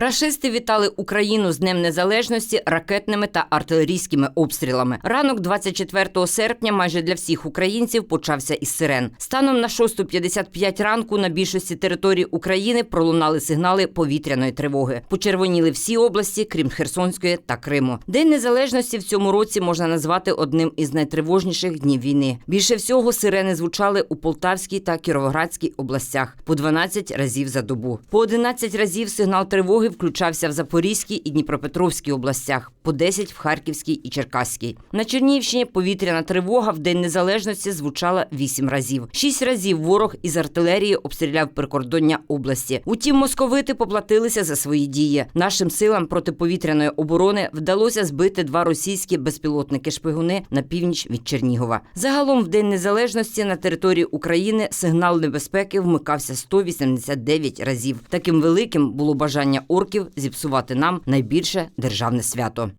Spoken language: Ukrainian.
Рашисти вітали Україну з Днем Незалежності ракетними та артилерійськими обстрілами. Ранок 24 серпня майже для всіх українців почався із сирен. Станом на 6.55 ранку на більшості територій України пролунали сигнали повітряної тривоги. Почервоніли всі області, крім Херсонської та Криму. День незалежності в цьому році можна назвати одним із найтривожніших днів війни. Більше всього сирени звучали у Полтавській та Кіровоградській областях по 12 разів за добу. По 11 разів сигнал тривоги включався в Запорізькій і Дніпропетровській областях, по 10 в Харківській і Черкаській. На Чернігівщині повітряна тривога в День Незалежності звучала 8 разів. Шість разів ворог із артилерії обстріляв прикордоння області. Утім, московити поплатилися за свої дії. Нашим силам протиповітряної оборони вдалося збити два російські безпілотники-шпигуни на північ від Чернігова. Загалом в День Незалежності на території України сигнал небезпеки вмикався 189 разів. Таким великим було бажання орків зіпсувати нам найбільше державне свято.